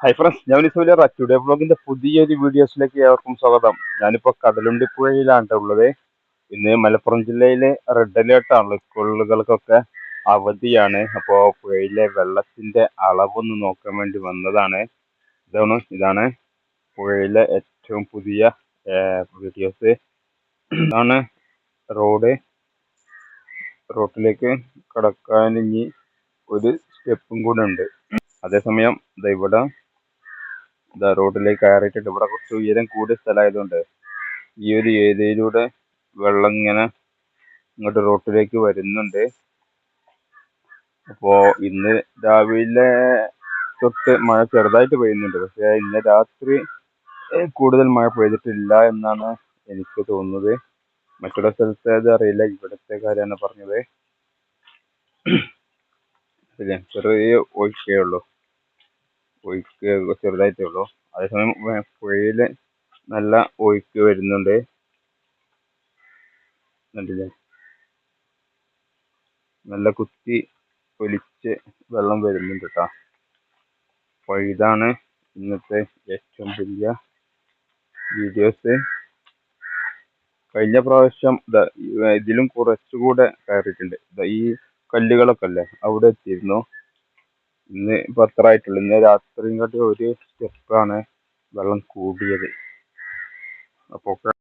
Hi friends ഞാൻ നിസൂല today വ്ളോഗിന്റെ പുതിയൊരു വീഡിയോസിലേക്ക് ഏവർക്കും സ്വാഗതം. ഞാനിപ്പോൾ കടലുണ്ടിപ്പുഴയിലാണ് ഉള്ളത്. ഇന്ന് മലപ്പുറം ജില്ലയിലെ റെഡ് അലേർട്ട് ആണ്. സ്കൂളുകൾക്കൊക്കെ അവധിയാണ്. അപ്പോൾ പുഴയിലെ വെള്ളത്തിന്റെ അളവൊന്ന് നോക്കാൻ വേണ്ടി വന്നതാണ്. ഇതാണ് ഇതാണ് പുഴയിലെ ഏറ്റവും പുതിയ വീഡിയോസ്. ഇതാണ് റോഡ്. റോട്ടിലേക്ക് കടക്കാൻ ഇനി ഒരു സ്റ്റെപ്പും കൂടെ ഉണ്ട്. അതേസമയം ഇവിടെ ഇതാ റോഡിലേക്ക് കയറിയിട്ടുണ്ട്. ഇവിടെ കുറച്ച് ഉയരം കൂടിയ സ്ഥലമായതുകൊണ്ട് ഈ ഒരു ഏരിയയിലൂടെ വെള്ളം ഇങ്ങനെ ഇങ്ങോട്ട് റോട്ടിലേക്ക് വരുന്നുണ്ട്. അപ്പോ ഇന്ന് രാവിലെ തൊട്ട് മഴ ചെറുതായിട്ട് പെയ്യുന്നുണ്ട്. പക്ഷെ ഇന്ന് രാത്രി കൂടുതൽ മഴ പെയ്തിട്ടില്ല എന്നാണ് എനിക്ക് തോന്നുന്നത്. മറ്റുള്ള സ്ഥലത്തെ അത് അറിയില്ല. ഇവിടുത്തെ കാര്യമാണ് പറഞ്ഞത്. ചെറിയ ഒഴിക്കേ ഉള്ളൂ. ഒഴുക്ക് ചെറുതായിട്ടേ ഉള്ളൂ അതേസമയം പുഴയിൽ നല്ല ഒഴുക്ക് വരുന്നുണ്ട്. കണ്ടില്ലേ? നല്ല കുത്തി ഒലിച്ച് വെള്ളം വരുന്നുണ്ട് കേട്ടോ. അപ്പോൾ ഇതാണ് ഇന്നത്തെ ഏറ്റവും വലിയ വീഡിയോസ്. കഴിഞ്ഞ പ്രാവശ്യം ഇതിലും കുറച്ചുകൂടെ കയറിയിട്ടുണ്ട്. ഈ കല്ലുകളൊക്കെ അല്ലേ അവിടെ എത്തിയിരുന്നു. ഇന്ന് ഇപ്പൊ അത്ര ആയിട്ടുള്ളൂ ഇന്ന് രാത്രിയും കാട്ടി ഒരു സ്റ്റെപ്പാണ് വെള്ളം കൂടിയത്. അപ്പോൾ